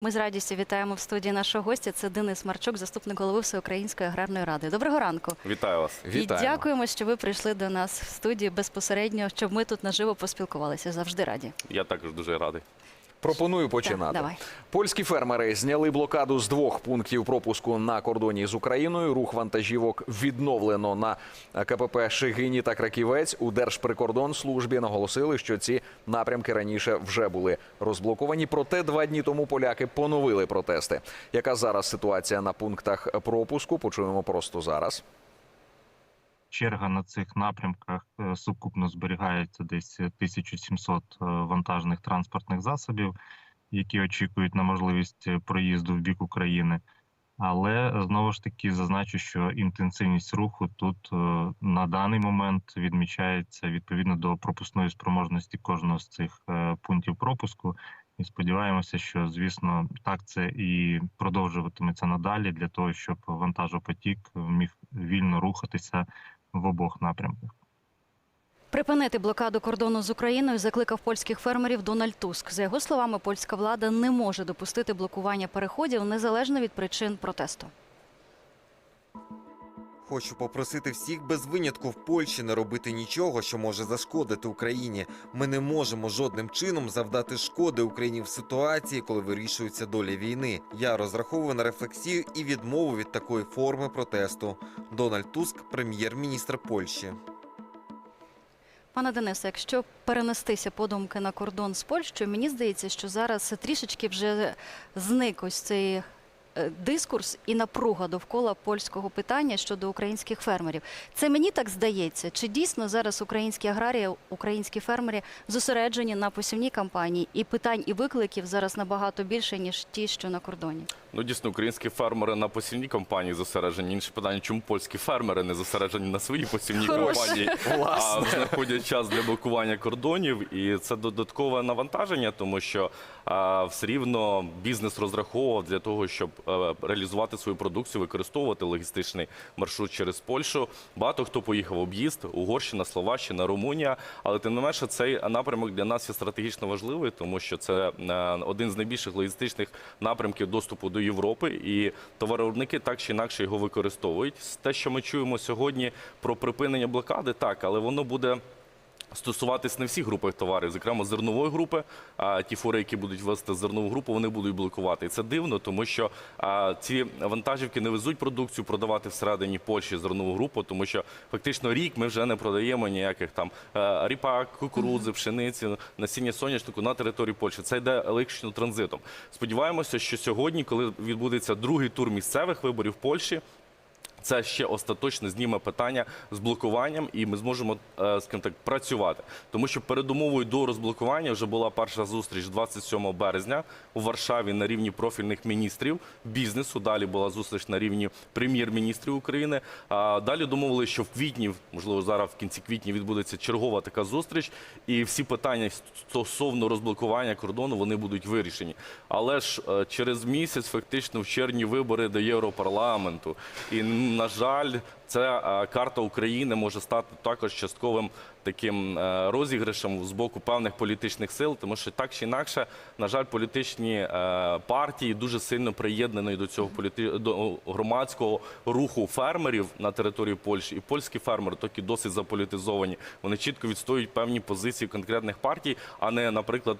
Ми з радістю вітаємо в студії нашого гостя. Це Денис Марчук, заступник голови Всеукраїнської аграрної ради. Доброго ранку. Вітаю вас. І дякуємо, що ви прийшли до нас в студію безпосередньо, щоб ми тут наживо поспілкувалися. Завжди раді. Я також дуже радий. Пропоную починати. давай. Польські фермери зняли блокаду з двох пунктів пропуску на кордоні з Україною. Рух вантажівок відновлено на КПП Шигині та Краківець. У Держприкордонслужбі наголосили, що ці напрямки раніше вже були розблоковані. Проте два дні тому поляки поновили протести. Яка зараз ситуація на пунктах пропуску? Почуємо просто зараз. Черга на цих напрямках е, сукупно зберігається десь 1700 е, вантажних транспортних засобів, які очікують на можливість е, проїзду в бік України. Але знову ж таки зазначу, що інтенсивність руху тут на даний момент відмічається відповідно до пропускної спроможності кожного з цих пунктів пропуску. І сподіваємося, що звісно так це і продовжуватиметься надалі для того, щоб вантажопотік міг вільно рухатися в обох напрямках. Припинити блокаду кордону з Україною закликав польських фермерів Дональд Туск. За його словами, польська влада не може допустити блокування переходів незалежно від причин протесту. Хочу попросити всіх без винятку в Польщі не робити нічого, що може зашкодити Україні. Ми не можемо жодним чином завдати шкоди Україні в ситуації, коли вирішується доля війни. Я розраховую на рефлексію і відмову від такої форми протесту. Дональд Туск, прем'єр-міністр Польщі. Пане Денисе, якщо перенестися подумки на кордон з Польщею, мені здається, що зараз трішечки вже зник ось цей дискурс і напруга довкола польського питання щодо українських фермерів. Це мені так здається. Чи дійсно зараз українські аграрії, українські фермери зосереджені на посівній кампанії і питань і викликів зараз набагато більше ніж ті, що на кордоні? Ну дійсно, українські фермери на посівній кампанії зосереджені. Інше питання, чому польські фермери не зосереджені на своїй посівній кампанії, а знаходять час для блокування кордонів. І це додаткове навантаження, тому що а, все рівно бізнес розраховував для того, щоб е, реалізувати свою продукцію, використовувати логістичний маршрут через Польщу. Багато хто поїхав об'їзд Угорщина, Словаччина, Румунія. Але тим не менше, цей напрямок для нас є стратегічно важливий, тому що це е, один з найбільших логістичних напрямків доступу до Європи, і товаровиробники так чи інакше його використовують. Те, що ми чуємо сьогодні про припинення блокади, так, але воно буде. Стосуватись не всіх групах товарів, зокрема зернової групи. А ті фури, які будуть вести зернову групу, вони будуть блокувати. І це дивно, тому що ці вантажівки не везуть продукцію продавати всередині Польщі зернову групу, тому що фактично рік ми вже не продаємо ніяких там е, ріпак, кукурудзи, пшениці, насіння соняшнику на території Польщі. Це йде електричним транзитом. Сподіваємося, що сьогодні, коли відбудеться другий тур місцевих виборів в Польщі. Це ще остаточно зніме питання з блокуванням, і ми зможемо е, скажімо так працювати. Тому що передумовою до розблокування вже була перша зустріч 27 березня у Варшаві на рівні профільних міністрів бізнесу. Далі була зустріч на рівні прем'єр-міністрів України. Далі домовили, що в квітні, можливо, зараз в кінці квітня відбудеться чергова така зустріч, і всі питання стосовно розблокування кордону вони будуть вирішені. Але ж е, через місяць, фактично, в червні вибори до Європарламенту. І на жаль, ця е, карта України може стати також частковим таким е, розіграшем з боку певних політичних сил, тому що так чи інакше, на жаль, політичні е, партії дуже сильно приєднані до цього політи... до громадського руху фермерів на території Польщі. І польські фермери такі досить заполітизовані. Вони чітко відстоюють певні позиції конкретних партій, а не, наприклад.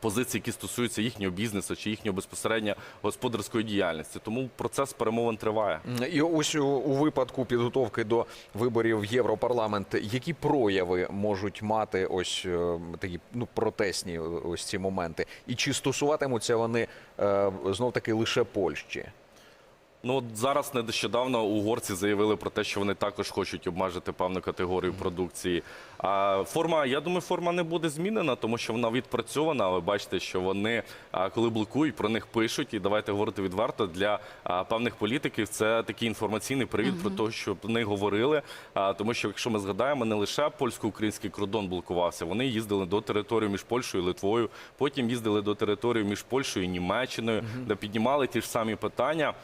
Позиції, які стосуються їхнього бізнесу чи їхнього безпосередньо господарської діяльності, тому процес перемовин триває. І ось у, у випадку підготовки до виборів в Європарламент, які прояви можуть мати ось е, такі ну протестні ось ці моменти, і чи стосуватимуться вони е, знов таки лише Польщі? Ну от зараз нещодавно угорці заявили про те, що вони також хочуть обмежити певну категорію продукції. А форма, я думаю, форма не буде змінена, тому що вона відпрацьована. Ви бачите, що вони коли блокують, про них пишуть. І давайте говорити відверто для певних політиків. Це такий інформаційний привід про те, що вони говорили. Тому що, якщо ми згадаємо, не лише польсько-український кордон блокувався, вони їздили до території між Польщею і Литвою. Потім їздили до території між Польщею і Німеччиною, де піднімали ті ж самі питання.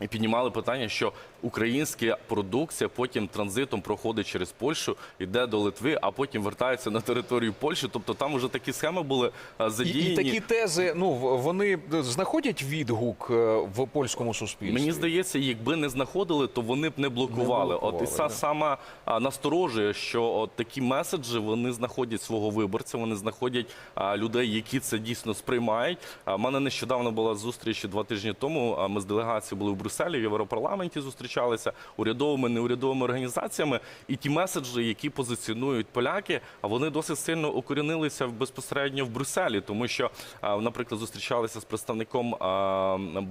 І піднімали питання, що українська продукція потім транзитом проходить через Польщу, йде до Литви, а потім вертається на територію Польщі. Тобто там вже такі схеми були е, І, задіяні. і такі тези, ну вони знаходять відгук е, в польському суспільстві. Мені здається, якби не знаходили, то вони б не блокували. Не От і блокували, це да. насторожує, що от такі меседжі вони знаходять свого виборця, вони знаходять людей, які це дійсно сприймають. В мене нещодавно була зустріч два тижні тому. Ми з делегацією були в Брюсселі, в Європарламенті зустрічалися урядовими, неурядовими організаціями. І ті меседжі, які позиціонують поляки, а вони досить сильно укорінилися безпосередньо в Брюсселі, тому що, наприклад, зустрічалися з представником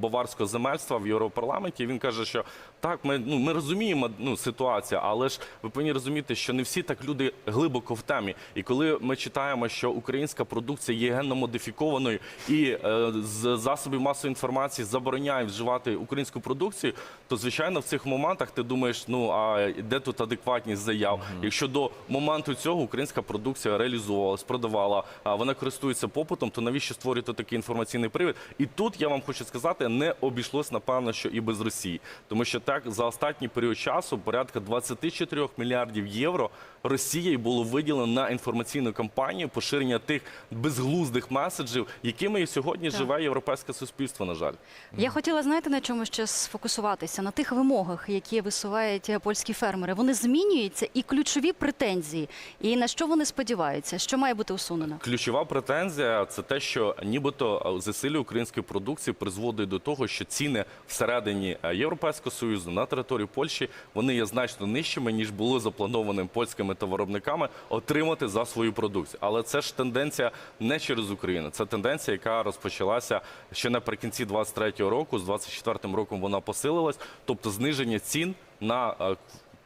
баварського земельства в Європарламенті. Він каже, що так, ми ну ми розуміємо ну ситуацію, але ж ви повинні розуміти, що не всі так люди глибоко в темі. І коли ми читаємо, що українська продукція є генно модифікованою і е, з засобів масової інформації забороняють вживати українську продукцію, то звичайно в цих моментах ти думаєш, ну а де тут адекватність заяв? Якщо до моменту цього українська продукція реалізовувалась, продавала, а вона користується попитом, то навіщо створювати такий інформаційний привід? І тут я вам хочу сказати, не обійшлось напевно, що і без Росії, тому що так за останній період часу порядка 24 мільярдів євро Росією було виділено на інформаційну кампанію поширення тих безглуздих меседжів, якими і сьогодні Так. живе європейське суспільство. На жаль. Я хотіла знаєте на чому ще сфокусуватися на тих вимогах, які висувають е, польські фермери. Вони змінюються і ключові претензії. І на що вони сподіваються? Що має бути усунено? Ключова претензія це те, що нібито е, засилля української продукції призводить до того, що ціни всередині е, Європейського союзу на території Польщі вони є значно нижчими ніж було запланованим польськими товаровиробниками отримати за свою продукцію. Але це ж тенденція не через Україну. Це тенденція, яка розпочалася ще наприкінці 23-го року. З 24-м роком вона посилилась, тобто зниження цін на е,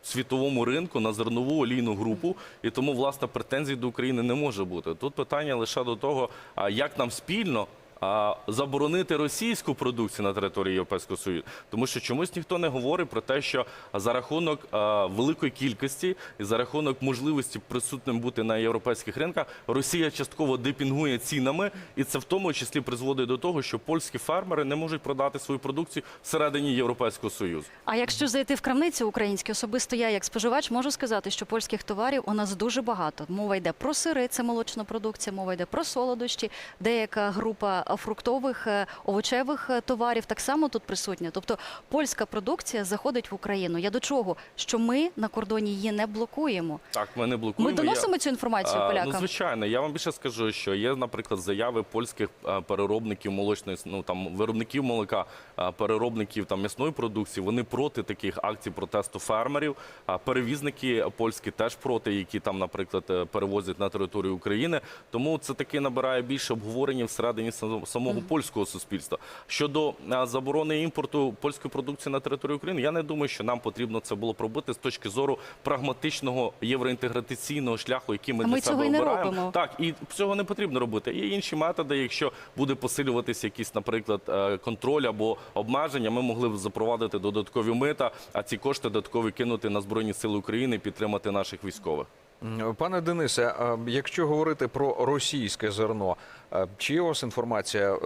світовому ринку на зернову олійну групу, і тому власне претензій до України не може бути. Тут питання лише до того, як нам спільно. Заборонити російську продукцію на території Європейського Союзу, тому що чомусь ніхто не говорить про те, що за рахунок великої кількості і за рахунок можливості присутним бути на європейських ринках, Росія частково депінгує цінами, і це в тому числі призводить до того, що польські фермери не можуть продати свою продукцію всередині Європейського Союзу. А якщо зайти в крамниці українські, особисто я як споживач можу сказати, що польських товарів у нас дуже багато. Мова йде про сири, це молочна продукція, мова йде про солодощі, деяка група фруктових, е, овочевих е, товарів так само тут присутня. Тобто польська продукція заходить в Україну. Я до чого? Що ми на кордоні її не блокуємо. Так, ми не Ми блокуємо. Я- доносимо цю інформацію А, полякам. Ну, звичайно, я вам більше скажу, що є, наприклад, заяви польських переробників молочної, ну там виробників молока, переробників там м'ясної продукції. Вони проти таких акцій протесту фермерів. Перевізники польські теж проти, які там, наприклад, е, перевозять на територію України. Тому це таки набирає більше обговорення всередині самого польського суспільства. Щодо заборони імпорту польської продукції на територію України, я не думаю, що нам потрібно це було пробити з точки зору прагматичного євроінтеграційного шляху, який ми А для ми себе цього не обираємо. робимо. Так, і цього не потрібно робити. Є інші методи. Якщо буде посилюватися якийсь, наприклад, е, контроль або обмеження, ми могли б запровадити додаткові мита, а ці кошти додаткові кинути на збройні сили України і підтримати наших військових. Пане Денисе, якщо говорити про російське зерно, чи є у вас інформація е,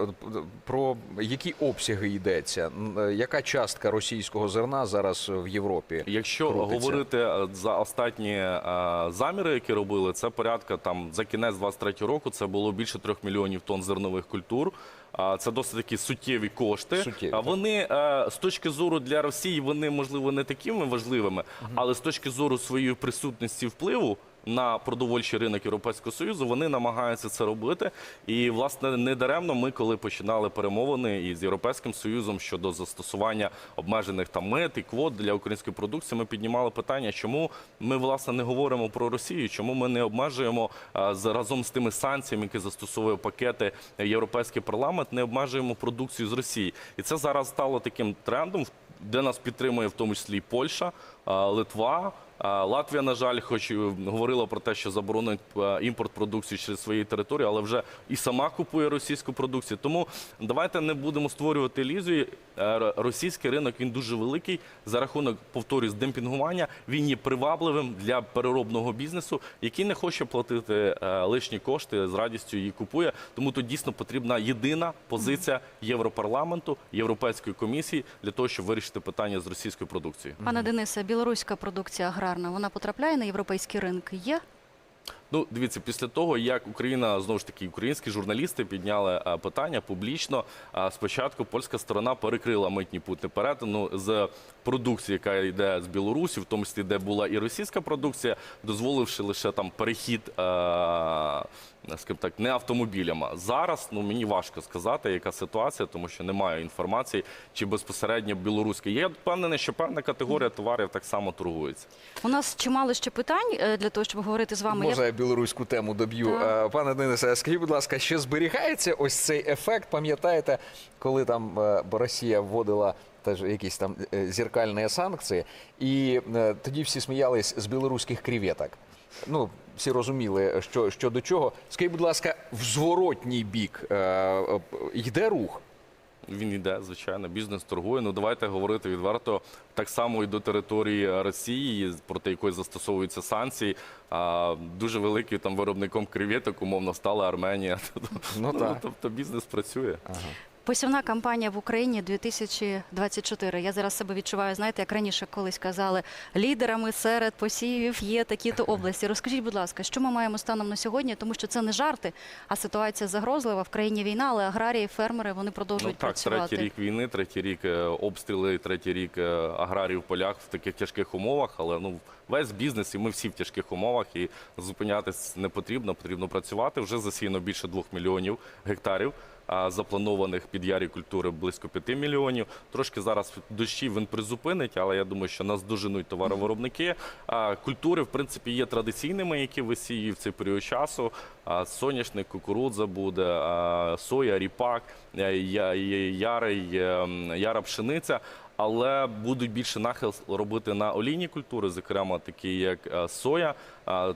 про які обсяги йдеться? Е, Яка частка російського зерна зараз в Європі? Якщо крутиться? говорити е, за останні е, заміри, які робили, це порядка там за кінець 23 року. Це було більше трьох мільйонів тонн зернових культур. Це досить такі суттєві кошти. Суттєві, так. вони е, з точки зору для Росії вони можливо не такими важливими, але з точки зору своєї присутності впливу. На продовольчий ринок Європейського союзу вони намагаються це робити, і власне не даремно ми, коли починали перемовини із європейським союзом щодо застосування обмежених там мит і квот для української продукції, ми піднімали питання, чому ми власне не говоримо про Росію, чому ми не обмежуємо з- разом з тими санкціями, які застосовує пакети європейський парламент, не обмежуємо продукцію з Росії, і це зараз стало таким трендом. Де нас підтримує в тому числі і Польща, а, Литва, Латвія, на жаль, хоч говорила про те, що заборонить імпорт продукції через свої території, але вже і сама купує російську продукцію. Тому давайте не будемо створювати ілюзії. Е, Російський ринок він дуже великий за рахунок повторюсь, демпінгування. Він є привабливим для переробного бізнесу, який не хоче платити е, лишні кошти, з радістю її купує. Тому тут дійсно потрібна єдина позиція Європарламенту, Європейської комісії для того, щоб вирішити питання з російською продукцією. Пане Денисе, білоруська продукція аграрна, вона потрапляє на європейські ринки? Є? Ну, дивіться, після того, як Україна знову ж таки українські журналісти підняли е, питання публічно. е, Спочатку польська сторона перекрила митні пути перетину з продукції, яка йде з Білорусі, в тому числі де була і російська продукція, дозволивши лише там перехід, е, скажімо так, не автомобілями. Зараз ну мені важко сказати, яка ситуація, тому що немає інформації, чи безпосередньо білоруська. Я впевнений, що певна категорія товарів так само торгується. У нас чимало ще питань е, для того, щоб говорити з вами. Може, я білоруську тему доб'ю. Так. Е, Пане Денисе, скажіть, будь ласка, ще зберігається ось цей ефект? Пам'ятаєте, коли там е, Росія вводила теж якісь там е, зеркальні санкції, і тоді всі сміялись з білоруських креветок. Ну, всі розуміли, що, що до чого. Скажіть, будь ласка, в зворотній бік йде рух? Він йде, звичайно, бізнес торгує. Ну давайте говорити відверто. Так само і до території Росії, проти якої застосовуються санкції. А дуже великим там виробником креветок, умовно стала Арменія. Ну так. тобто бізнес працює. Посівна кампанія в Україні 2024. Я зараз себе відчуваю, знаєте, як раніше колись казали, лідерами серед посівів є такі-то області. Розкажіть, будь ласка, що ми маємо станом на сьогодні, тому що це не жарти, а ситуація загрозлива. В країні війна, але аграрії, фермери вони Ну продовжують так, працювати. третій рік війни, третій рік е, обстріли, третій рік е, аграрії в полях в таких тяжких умовах. Але ну весь бізнес, і ми всі в тяжких умовах, і зупинятись не потрібно. Потрібно працювати. Вже засіяно більше двох мільйонів гектарів. Запланованих під ярі культури близько 5 мільйонів. Трошки зараз дощі він призупинить, але я думаю, що нас доженуть товаровиробники. Культури, в принципі, є традиційними, які висіють в цей період часу. Соняшник, кукурудза буде, соя, ріпак, е, ярий, яра пшениця. Але будуть більше нахил робити на олійні культури, зокрема такі як е, соя,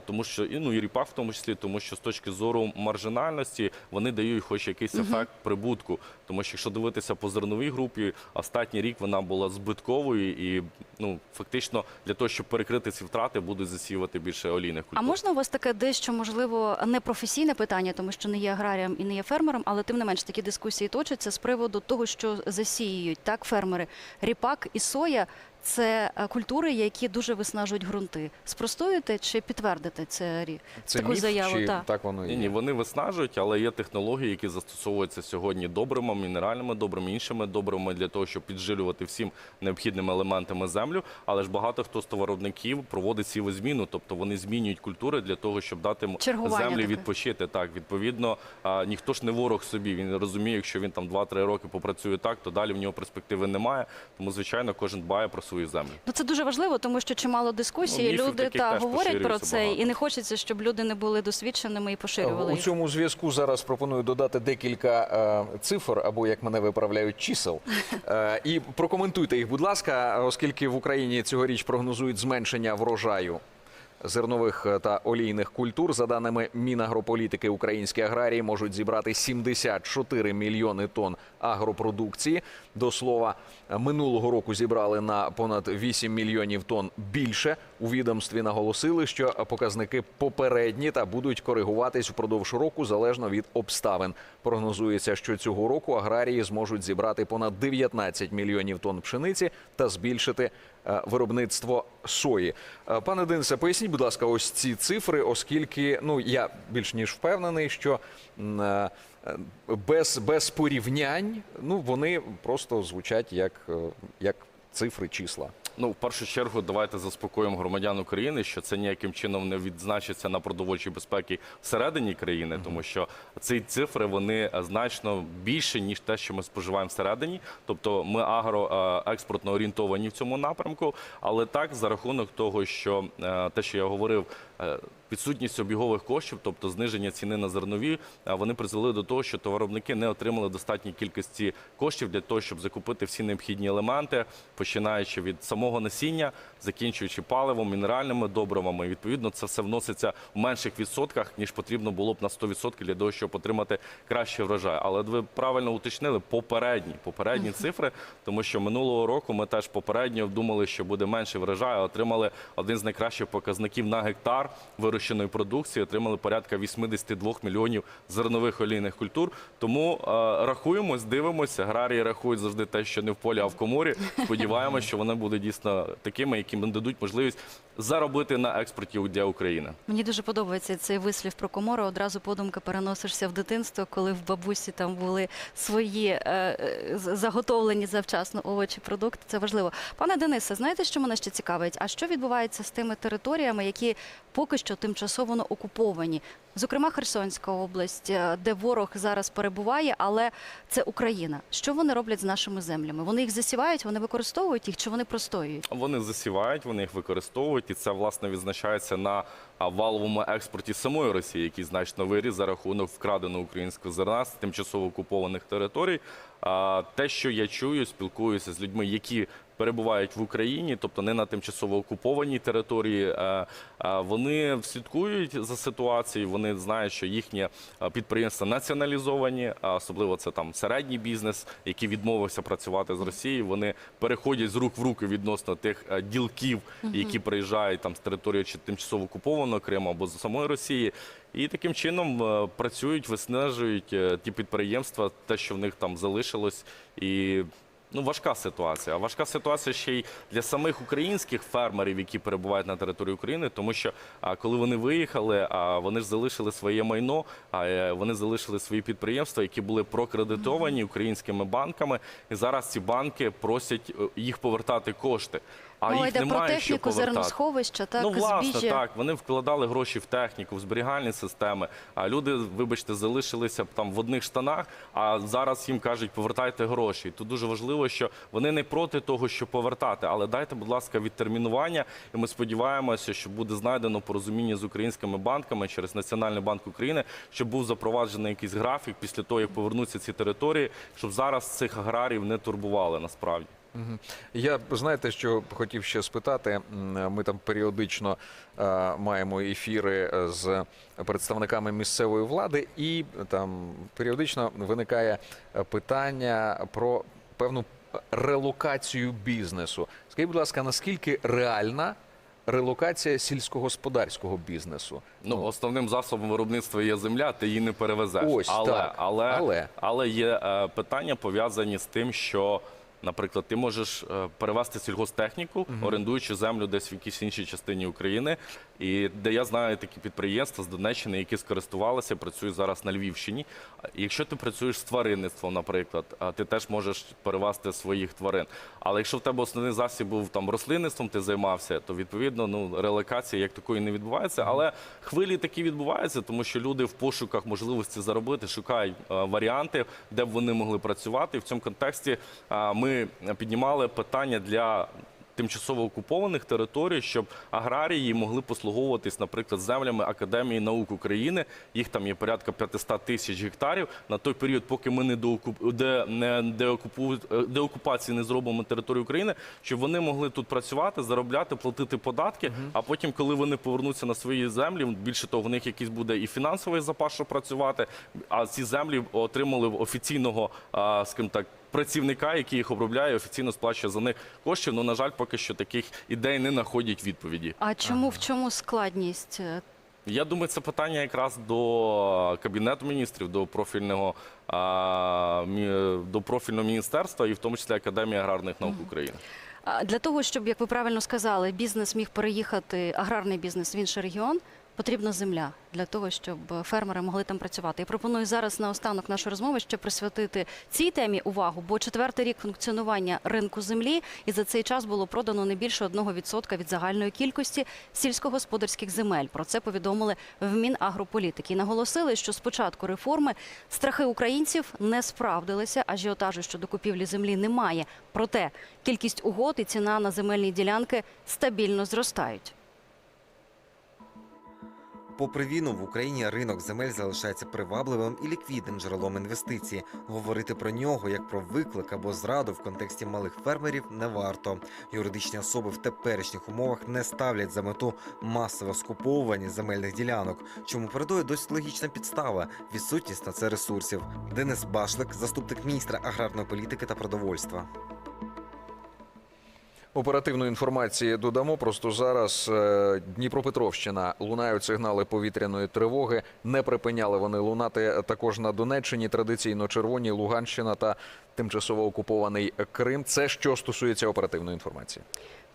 тому що і ну і ріпак в тому числі, тому що з точки зору маржинальності вони дають хоч якийсь ефект прибутку. Тому що якщо дивитися по зерновій групі, останній рік вона була збитковою, і ну фактично для того, щоб перекрити ці втрати, будуть засіювати більше олійних культур. А можна у вас таке дещо можливо не професійне питання, тому що не є аграрієм і не є фермером, але тим не менш такі дискусії точаться з приводу того, що засіюють так фермери. Ріпак і соя це е, культури, які дуже виснажують ґрунти. Спростуєте чи підтвердите це рі- Це таку міф, заяву? чи Так. так воно Ні, ні, вони виснажують, але є технології, які застосовуються сьогодні добрими, мінеральними добрими, іншими добрими для того, щоб піджилювати всім необхідними елементами землю. Але ж багато хто з товаровиробників проводить сівозміну, тобто вони змінюють культури для того, щоб дати Чергування землі таке. відпочити. Так, відповідно, а, ніхто ж не ворог собі. Він розуміє, якщо він там 2-3 роки попрацює так, то далі в нього перспективи немає. Тому, звичайно, кожен дбає про свою землю. Ну це дуже важливо, тому що чимало дискусій. Ну, люди та говорять про це, багато. і не хочеться, щоб люди не були досвідченими і поширювали У їх. цьому зв'язку зараз пропоную додати декілька е, цифр, або як мене виправляють, чисел. Е, і прокоментуйте їх, будь ласка, оскільки в Україні цьогоріч прогнозують зменшення врожаю. Зернових е, та олійних культур, за даними Мінагрополітики, українські аграрії можуть зібрати 74 мільйони тонн агропродукції. До слова, минулого року зібрали на понад 8 мільйонів тонн більше. У відомстві наголосили, що показники попередні та будуть коригуватись впродовж року залежно від обставин. Прогнозується, що цього року аграрії зможуть зібрати понад 19 мільйонів тонн пшениці та збільшити виробництво сої. Е, Пане Денисе, поясніть, будь ласка, ось ці цифри, оскільки ну я більш ніж впевнений, що е, е, без, без порівнянь ну вони просто звучать як, е, як цифри, числа. Ну, в першу чергу, давайте заспокоїмо громадян України, що це ніяким чином не відзначиться на продовольчій безпеці всередині країни, тому що ці цифри вони е, значно більше ніж те, що ми споживаємо всередині. Тобто ми агроекспортно орієнтовані в цьому напрямку. Але так, за рахунок того, що е, те, що я говорив. Е, відсутність обігових коштів, тобто зниження ціни на зернові, вони призвели до того, що товаробники не отримали достатньої кількості коштів для того, щоб закупити всі необхідні елементи, починаючи від самого насіння, закінчуючи паливом, мінеральними добривами. І, Відповідно, це все вноситься в менших відсотках, ніж потрібно було б на 100% для того, щоб отримати кращий врожай. Але ви правильно уточнили попередні попередні цифри, тому що минулого року ми теж попередньо думали, що буде менший врожай, а отримали один з найкращих показників на гектар вирощеної продукції. Отримали порядка 82 мільйонів зернових олійних культур. Тому е, рахуємось, дивимося. Аграрії рахують завжди те, що не в полі, а в коморі. Сподіваємося, що вони будуть дійсно такими, які нам дадуть можливість заробити на експорті для України. Мені дуже подобається цей вислів про комору. Одразу подумки переносишся в дитинство, коли в бабусі там були свої е, е, заготовлені завчасно овочі, продукти. Це важливо. Пане Денисе, знаєте, що мене ще цікавить? А що відбувається з тими територіями, які поки що тимчасово окуповані? Зокрема, Херсонська область, е, де ворог зараз перебуває, але це Україна. Що вони роблять з нашими землями? Вони їх засівають, вони використовують їх, чи вони простоюють? Вони засівають, вони їх використовують, і це власне відзначається на валовому експорті самої Росії, який значно виріс за рахунок вкраденого українського зерна з тимчасово окупованих територій. Те, що я чую, спілкуюся з людьми, які перебувають в Україні, тобто не на тимчасово окупованій території. е, е, Вони слідкують за ситуацією. Вони знають, що їхні е, підприємства націоналізовані, особливо це там середній бізнес, який відмовився працювати з Росією. Вони переходять з рук в руки відносно тих ділків, які приїжджають там з території чи тимчасово окупованого Криму або з самої Росії. І таким чином працюють, виснажують ті підприємства, те, що в них там залишилось, і ну важка ситуація. А важка ситуація ще й для самих українських фермерів, які перебувають на території України, тому що коли вони виїхали, вони ж залишили своє майно, а е, вони залишили свої підприємства, які були прокредитовані українськими банками, і зараз ці банки просять е, їх повертати кошти. А Мова їх йде про немає що техніку, повертати. зерносховища, так, ну, власне, збіжжя. так. Вони вкладали гроші в техніку, в зберігальні системи. А люди, вибачте, залишилися б там в одних штанах, а зараз їм кажуть, повертайте гроші. І Тут дуже важливо, що вони не проти того, що повертати, але дайте, будь ласка, відтермінування. І ми сподіваємося, що буде знайдено порозуміння з українськими банками через Національний банк України, щоб був запроваджений якийсь графік після того, як повернуться ці території, щоб зараз цих аграрів не турбували насправді. Я знаєте, що хотів ще спитати. Ми там періодично е, маємо ефіри е, з представниками місцевої влади, і там періодично виникає е, питання про певну релокацію бізнесу. Скажіть, будь ласка, наскільки реальна релокація сільськогосподарського бізнесу? Ну, основним засобом виробництва є земля, ти її не перевезеш. Ось але, так. але, Але. але є е, питання пов'язані з тим, що. Наприклад, ти можеш е, перевезти сільгостехніку, орендуючи землю десь в якійсь іншій частині України. І де я знаю такі підприємства з Донеччини, які скористувалися, працюють зараз на Львівщині. Якщо ти працюєш з тваринництвом, наприклад, ти теж можеш перевезти своїх тварин. Але якщо в тебе основний засіб був там рослинництвом, ти займався, то відповідно ну релокація як такої не відбувається. Але хвилі такі відбуваються, тому що люди в пошуках можливості заробити шукають е, варіанти, де б вони могли працювати. І в цьому контексті е, ми піднімали питання для. Тимчасово окупованих територій, щоб аграрії могли послуговуватись, наприклад, землями Академії наук України. Їх там є порядка 500 тисяч гектарів. На той період, поки ми не доокуп... де, не деокупу... е, деокупації не зробимо територію України, щоб вони могли тут працювати, заробляти, платити податки. А потім, коли вони повернуться на свої землі, більше того, в них якийсь буде і фінансовий запас, щоб працювати. А ці землі отримали в офіційного, скажімо так. Працівника, який їх обробляє, офіційно сплачує за них коштів. Ну на жаль, поки що таких ідей не знаходять відповіді. А чому в чому складність? Е, Я думаю, це питання якраз до кабінету міністрів, до профільного до профільного міністерства, і в тому числі Академії аграрних наук України. Для того, щоб, як ви правильно сказали, бізнес міг переїхати, аграрний бізнес в інший регіон, потрібна земля для того, щоб фермери могли там працювати. Я пропоную зараз на останок нашої розмови ще присвятити цій темі увагу, бо четвертий рік функціонування ринку землі, і за цей час було продано не більше 1% від загальної кількості сільськогосподарських земель. Про це повідомили в Мінагрополітики. І наголосили, що з початку реформи страхи українців не справдилися, ажіотажу щодо купівлі землі немає. Проте кількість угод і ціна на земельні ділянки стабільно зростають. Попри війну в Україні ринок земель залишається привабливим і ліквідним джерелом інвестицій. Говорити про нього як про виклик або зраду в контексті малих фермерів не варто. Юридичні особи в теперішніх умовах не ставлять за мету масове скуповування земельних ділянок, чому передує досить логічна підстава відсутність на це ресурсів. Денис Башлик, заступник міністра аграрної політики та продовольства. Оперативної інформації додамо. Просто зараз е, Дніпропетровщина лунають сигнали повітряної тривоги. Не припиняли вони лунати також на Донеччині. Традиційно червоні Луганщина та тимчасово окупований Крим. Це що стосується оперативної інформації.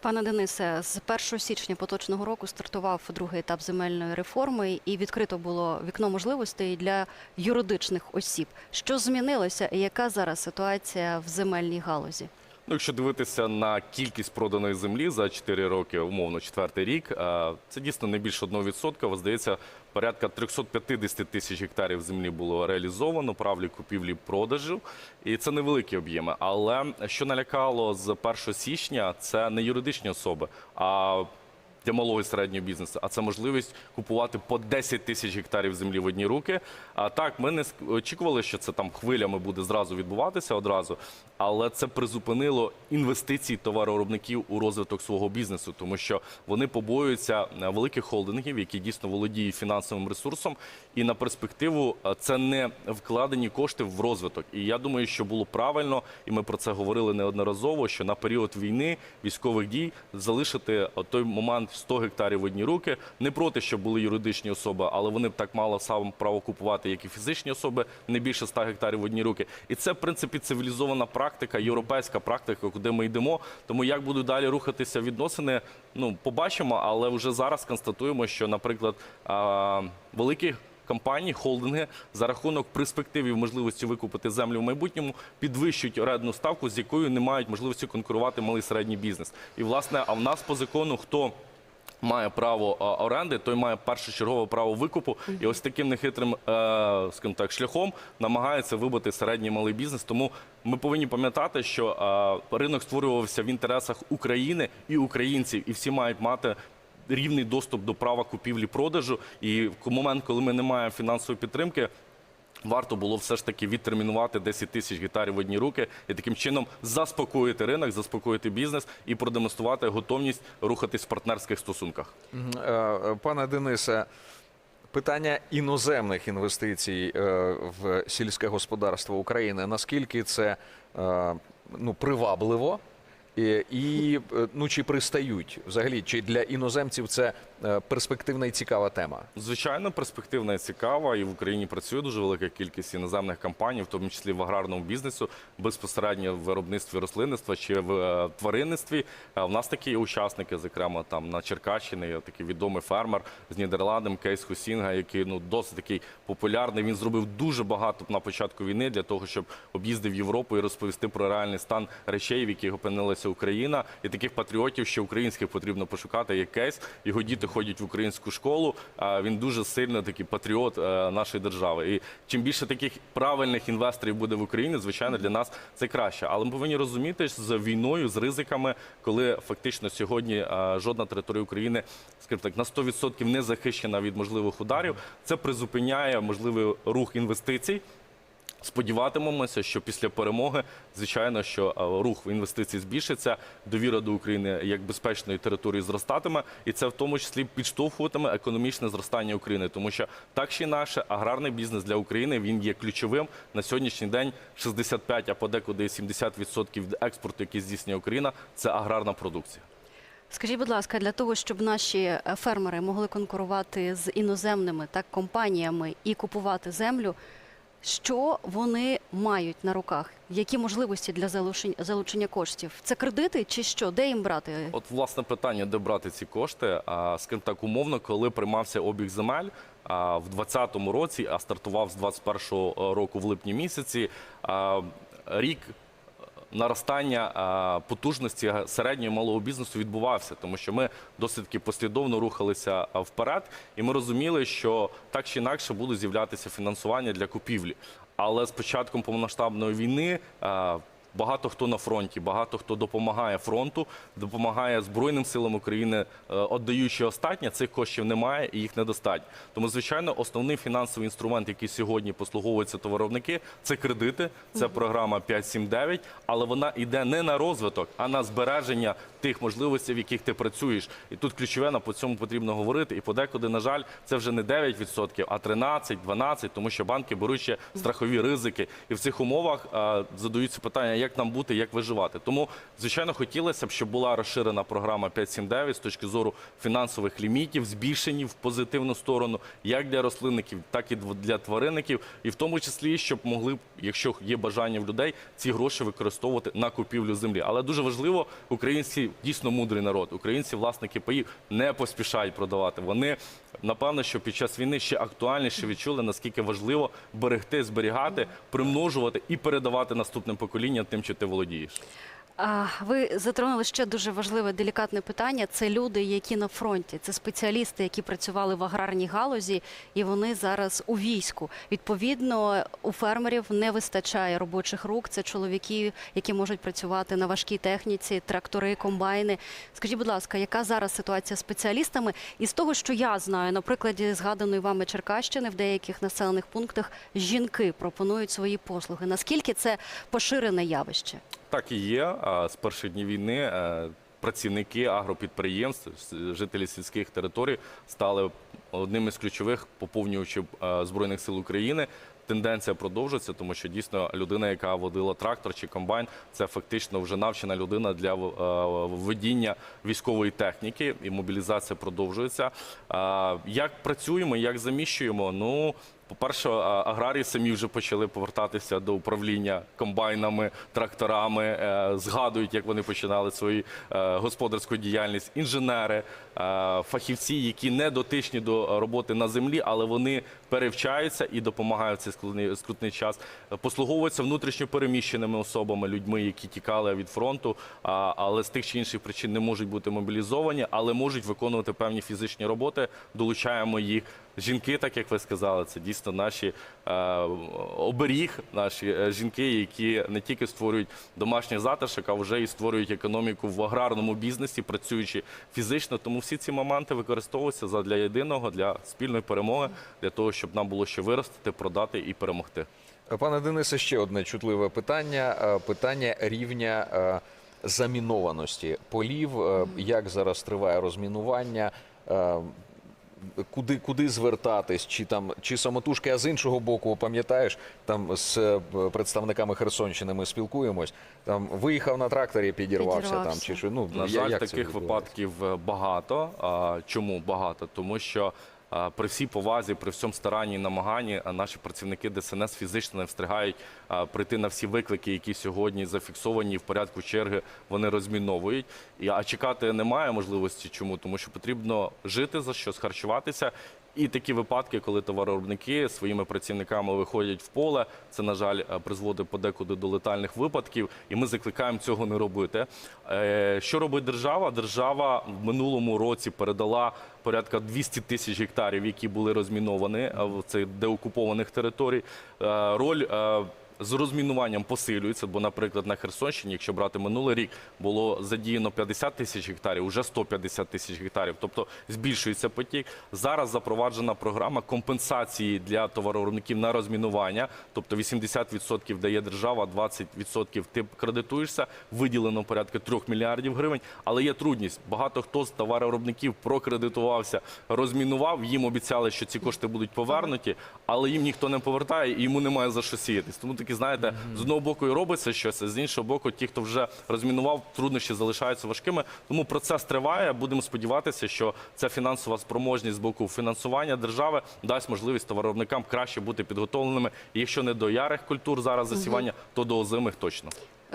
Пане Денисе, з 1 січня поточного року стартував другий етап земельної реформи, і відкрито було вікно можливостей для юридичних осіб. Що змінилося, і яка зараз ситуація в земельній галузі? Ну, якщо дивитися на кількість проданої землі за 4 роки, умовно, четвертий рік, це дійсно не більше 1%. Здається, порядка 350 тисяч гектарів землі було реалізовано, правлі купівлі продажу. І це невеликі об'єми. Але що налякало з 1 січня, це не юридичні особи, а для малого і середнього бізнесу, а це можливість купувати по 10 тисяч гектарів землі в одні руки. А так, ми не очікували, що це там хвилями буде зразу відбуватися одразу, але це призупинило інвестиції товаровиробників у розвиток свого бізнесу, тому що вони побоюються е, великих холдингів, які дійсно володіють фінансовим ресурсом, і на перспективу е, це не вкладені кошти в розвиток. І я думаю, що було правильно, і ми про це говорили неодноразово. Що на період війни військових дій залишити той момент 100 гектарів в одні руки. Не проти, щоб були юридичні особи, але вони б так мало сам право купувати, як і фізичні особи, не більше 100 гектарів в одні руки. І це, в принципі, цивілізована практика, європейська практика, куди ми йдемо. Тому як будуть далі рухатися відносини, ну побачимо, але вже зараз констатуємо, що, наприклад, великі компанії, холдинги за рахунок перспективи можливості викупити землю в майбутньому підвищують орендну ставку, з якою не мають можливості конкурувати малий середній бізнес. І власне, а в нас по закону хто. Має право а, оренди, той має першочергове право викупу, і ось таким нехитрим, е, так, шляхом намагається вибити середній малий бізнес. Тому ми повинні пам'ятати, що е, ринок створювався в інтересах України і українців, і всі мають мати рівний доступ до права купівлі-продажу. І в момент, коли ми не маємо фінансової підтримки. Варто було все ж таки відтермінувати 10 тисяч гектарів в одні руки і таким чином заспокоїти ринок, заспокоїти бізнес і продемонструвати готовність рухатись в партнерських стосунках. Е, е, Пане Денисе, питання іноземних інвестицій е, в сільське господарство України. Наскільки це ну, привабливо? І, і е, ну, чи пристають взагалі? Чи для іноземців це е, перспективна і цікава тема? Звичайно, перспективна і цікава, і в Україні працює дуже велика кількість іноземних компаній, в тому числі в аграрному бізнесу, безпосередньо в виробництві рослинництва чи в е, тваринництві. Е, В нас такі учасники, зокрема там на Черкащині, такий відомий фермер з Нідерландом Кейс Хусінга, який ну досить такий популярний. Він зробив дуже багато на початку війни для того, щоб об'їздив Європу і розповісти про реальний стан речей, в яких опинилася Україна, і таких патріотів, ще українських потрібно пошукати. Як кейс його діти ходять в українську школу. Він дуже сильно такий патріот е, нашої держави. І чим більше таких правильних інвесторів буде в Україні, звичайно, для нас це краще. Але ми повинні розуміти що з війною, з ризиками, коли фактично сьогодні е, жодна територія України, скажімо так, на 100% не захищена від можливих ударів. Це призупиняє можливий рух інвестицій. Сподіватимемося, що після перемоги, звичайно, що е, рух інвестицій збільшиться, довіра до України як безпечної території зростатиме, і це в тому числі підштовхуватиме економічне зростання України, тому що так чи інакше аграрний бізнес для України він є ключовим на сьогоднішній день. 65, а подекуди і 70% експорту, який здійснює Україна, це аграрна продукція. Скажіть, будь ласка, для того, щоб наші е, фермери могли конкурувати з іноземними так компаніями і купувати землю, що вони мають на руках? Які можливості для залучення, коштів? Це кредити чи що? Де їм брати? От власне питання, де брати ці кошти. А скажімо так, умовно, коли приймався обіг земель в 2020 році, а стартував з 2021 року в липні місяці. Рік наростання потужності середнього і малого бізнесу відбувався, тому що ми досить послідовно рухалися вперед, і ми розуміли, що так чи інакше буде з'являтися фінансування для купівлі. Але з початком повномасштабної війни. Багато хто на фронті, багато хто допомагає фронту, допомагає Збройним силам України, е, віддаючи останнє, цих коштів немає і їх недостатньо. Тому, звичайно, основний фінансовий інструмент, який сьогодні послуговуються товаровники, це кредити, це програма 5.7.9, але вона йде не на розвиток, а на збереження тих можливостей, в яких ти працюєш. І тут ключове на по цьому потрібно говорити. І подекуди, на жаль, це вже не 9%, а 13, 12, тому що банки беруть ще страхові ризики. І в цих умовах е, задаються питання, як нам бути, як виживати. Тому, звичайно, хотілося б, щоб була розширена програма 5.7.9 з точки зору фінансових лімітів, збільшені в позитивну сторону, як для рослинників, так і для тваринників, і в тому числі, щоб могли, якщо є бажання в людей, ці гроші використовувати на купівлю землі. Але дуже важливо, українці дійсно мудрий народ. Українці, власники паїв, не поспішають продавати. Вони напевно, що під час війни ще актуальніше відчули, наскільки важливо берегти, зберігати, примножувати і передавати наступним поколінням тим, що ти володієш. Ви затронули ще дуже важливе делікатне питання. Це люди, які на фронті, це спеціалісти, які працювали в аграрній галузі, і вони зараз у війську. Відповідно, у фермерів не вистачає робочих рук. Це чоловіки, які можуть працювати на важкій техніці, трактори, комбайни. Скажіть, будь ласка, яка зараз ситуація з спеціалістами? І з того, що я знаю, на прикладі згаданої вами Черкащини в деяких населених пунктах жінки пропонують свої послуги. Наскільки це поширене явище? Так і є. З перших днів війни е, працівники агропідприємств, жителі сільських територій стали одним із ключових поповнювачів е, Збройних сил України. Тенденція продовжується, тому що дійсно людина, яка водила трактор чи комбайн, це фактично вже навчена людина для е, водіння військової техніки, і мобілізація продовжується. Як працюємо, як заміщуємо? Ну по-перше, аграрії самі вже почали повертатися до управління комбайнами, тракторами, е, згадують, як вони починали свою е, господарську діяльність. Інженери, е, фахівці, які не дотичні до роботи на землі, але вони перевчаються і допомагають в цей складний, скрутний час. Послуговуються внутрішньо переміщеними особами, людьми, які тікали від фронту, а, але з тих чи інших причин не можуть бути мобілізовані, але можуть виконувати певні фізичні роботи. Долучаємо їх. Жінки, так як ви сказали, це дійсно наші оберіг, наші е, жінки, які не тільки створюють домашній затишок, а вже і створюють економіку в аграрному бізнесі, працюючи фізично. Тому всі ці моменти використовуються задля єдиного, для спільної перемоги, для того, щоб нам було що виростити, продати і перемогти. Пане Денисе, ще одне чутливе питання: Е, питання рівня е, замінованості полів. Е, Як зараз триває розмінування? Куди, куди звертатись, чи там чи самотужки, а з іншого боку, пам'ятаєш, там з е, представниками Херсонщини ми спілкуємось. Там виїхав на тракторі, підірвався, там чи що. Ну На жаль, як таких випадків е, багато. А, Чому багато? Тому що при всій повазі, при всьому старанні і намаганні наші працівники ДСНС фізично не встигають прийти на всі виклики, які сьогодні зафіксовані в порядку черги, вони розміновують. А чекати немає можливості. Чому? Тому що потрібно жити за щось, харчуватися. І такі випадки, коли товаровиробники своїми працівниками виходять в поле, це на жаль е, призводить подекуди до летальних випадків, і ми закликаємо цього не робити. Е, Що робить держава? Держава в минулому році передала порядка 200 тисяч гектарів, які були розміновані е, в цих деокупованих територій. Роль з розмінуванням посилюється, бо, наприклад, на Херсонщині, якщо брати минулий рік, було задіяно 50 тисяч гектарів, вже 150 тисяч гектарів. Тобто збільшується потік. Зараз запроваджена програма компенсації для товаровиробників на розмінування. Тобто 80% дає держава, 20% ти кредитуєшся. Виділено порядка 3 мільярдів гривень. Але є трудність. Багато хто з товаровиробників прокредитувався, розмінував. Їм обіцяли, що ці кошти будуть повернуті, але їм ніхто не повертає і йому немає за що сіятись. Тому таки, знаєте, з одного боку і робиться щось, а з іншого боку, ті, хто вже розмінував, труднощі залишаються важкими. Тому процес триває. Будемо сподіватися, що ця фінансова спроможність з боку фінансування держави дасть можливість товаровникам краще бути підготовленими. І якщо не до ярих культур зараз засівання, то до озимих точно.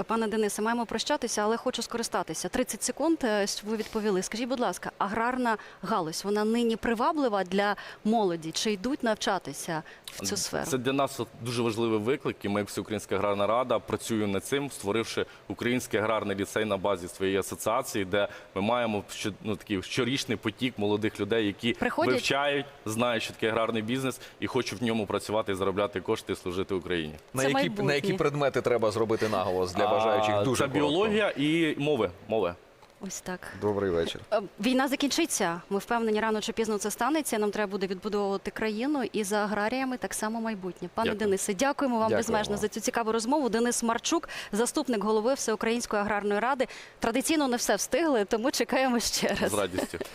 Пане Денисе, маємо прощатися, але хочу скористатися. 30 секунд е, ви відповіли. Скажіть, будь ласка, аграрна галузь вона нині приваблива для молоді? Чи йдуть навчатися в цю сферу? Це для нас дуже важливий виклик. І ми, як Всеукраїнська аграрна рада, працюємо над цим, створивши український аграрний ліцей на базі своєї асоціації, де ми маємо що- ну, такий щорічний потік молодих людей, які Приходять? вивчають, знають, що таке аграрний бізнес, і хочуть в ньому працювати, заробляти кошти і служити Україні. На які, на які предмети треба зробити наголос для бажаючих А, дуже Це коротко. біологія і мови. мови. Ось так. Добрий вечір. Е, Війна закінчиться. Ми впевнені, рано чи пізно це станеться. Нам треба буде відбудовувати країну і за аграріями так само майбутнє. Пане Дякую. Денисе, дякуємо вам Дякуємо. безмежно за цю цікаву розмову. Денис Марчук, заступник голови Всеукраїнської аграрної ради. Традиційно не все встигли, тому чекаємо ще раз. З радістю. Так,